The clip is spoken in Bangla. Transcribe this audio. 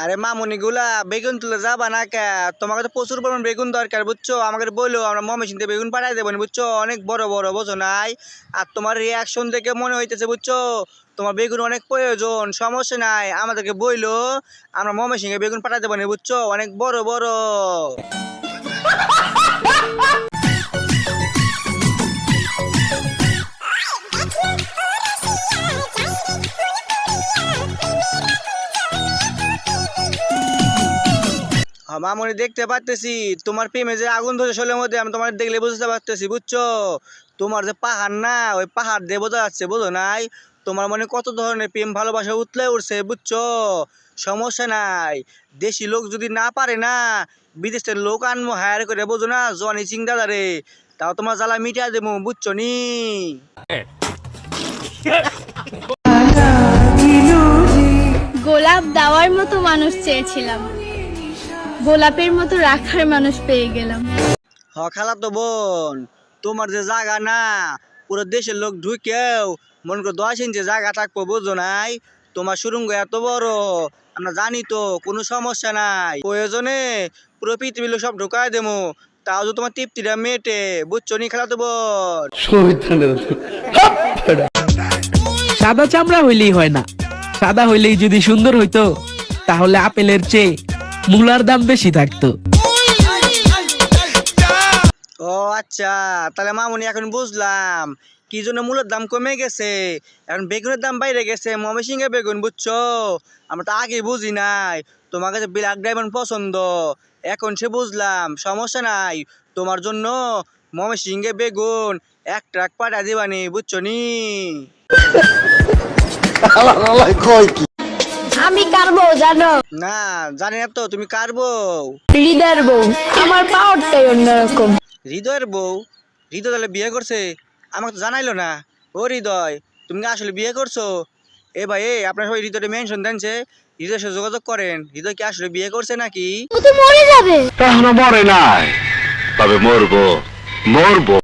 আর মামুনি গুলা, বেগুন তুলে যাবা না কে? তোমাকে তো প্রচুর পরিমাণ বেগুন দরকার, বুঝছ? আমাকে বলল আমরা মমেশিনতে বেগুন পাঠাই দেবো বুঝছ? অনেক বড় বড়, বোঝো নাই? আর তোমার রিয়াকশন দেখে মনে হইতেছে, বুঝছ? তোমার বেগুন অনেক প্রয়োজন, সমস্যা নাই, আমাদেরকে বইলো, আমরা মমেশিংয়ে বেগুন পাঠাই দেবো বুঝছ? অনেক বড় বড়। মামনি দেখতে পারতেছি, তোমার প্রেমে যে আগুন ধরে শোলের মধ্যে, আমি তোমার দেখলে বুঝতে পারতেছি, বুঝছ? তোমার যে পাহাড় না, ওই পাহাড় দিয়ে বোঝা যাচ্ছে, বোঝো নাই? তোমার মনে কত ধরনের প্রেম, ভালোবাসা উতলে উঠছে, বুঝছ? সমস্যা নাই। দেশি লোক যদি না পারে না, বিদেশের লোক আনব হায়ার করে, বোঝো না? জনি সিং দাদারে তাও তোমার জ্বালা মিটিয়ে দেবো, বুঝছ নি? গোলাপ দেওয়ার মতো মানুষ চেয়েছিলাম। গোলাপের মতো রাখার মানুষ পেয়ে গেলাম। হ খালা তো বোন তোমার যে জায়গা না পুরো দেশের লোক ঢুকেও মনে করো দশ ইঞ্চি জায়গা থাকব বুঝো নাই? তোমার সুরঙ্গ এত বড় আমরা জানি তো কোনো সমস্যা নাই। প্রয়োজনে পুরো পৃথিবীর লোক সব ঢুকায় দেবো তাও তো তোমার তৃপ্তিটা মেটে বুঝছ নি খেলা তো বোন? সাদা চামড়া হইলেই হয় না সাদা হইলেই যদি সুন্দর হইতো তাহলে আপেলের চেয়ে মূলার দাম বেশি থাকতো। ও আচ্ছা তাহলে মামুনি এখন বুঝলাম। কি জন্য মূলের দাম কমে গেছে? এখন বেগুনের দাম বাইরে গেছে ময়মনসিংহে বেগুন বুঝছ? আমরা তো আগে বুঝি নাই। তোমার কাছে ব্ল্যাক ডায়মন্ড পছন্দ। এখন সে বুঝলাম সমস্যা নাই। তোমার জন্য ময়মনসিংহে বেগুন এক ট্রাক পাঠা দিবানি বুঝছ নি? আমি কার বউ জানো? না জানি না তো তুমি কার বউ? হৃদয়ের বউ। আমার পাওয়ারটাই অন্যরকম। হৃদয়ের বউ? হৃদয় তাহলে বিয়ে করছে? আমাকে তো জানাইলো না। ও হৃদয় তুমি কি আসলে বিয়ে করছ? এ ভাই এ আপনার সবাই হৃদয়টা মেনশন দেনছে হৃদয়ের সাথে যোগাযোগ করেন। হৃদয় কি আসলে বিয়ে করছে নাকি? ও তো মরে যাবে। এখনও মরে নাই। তবে মরবো। মরবো।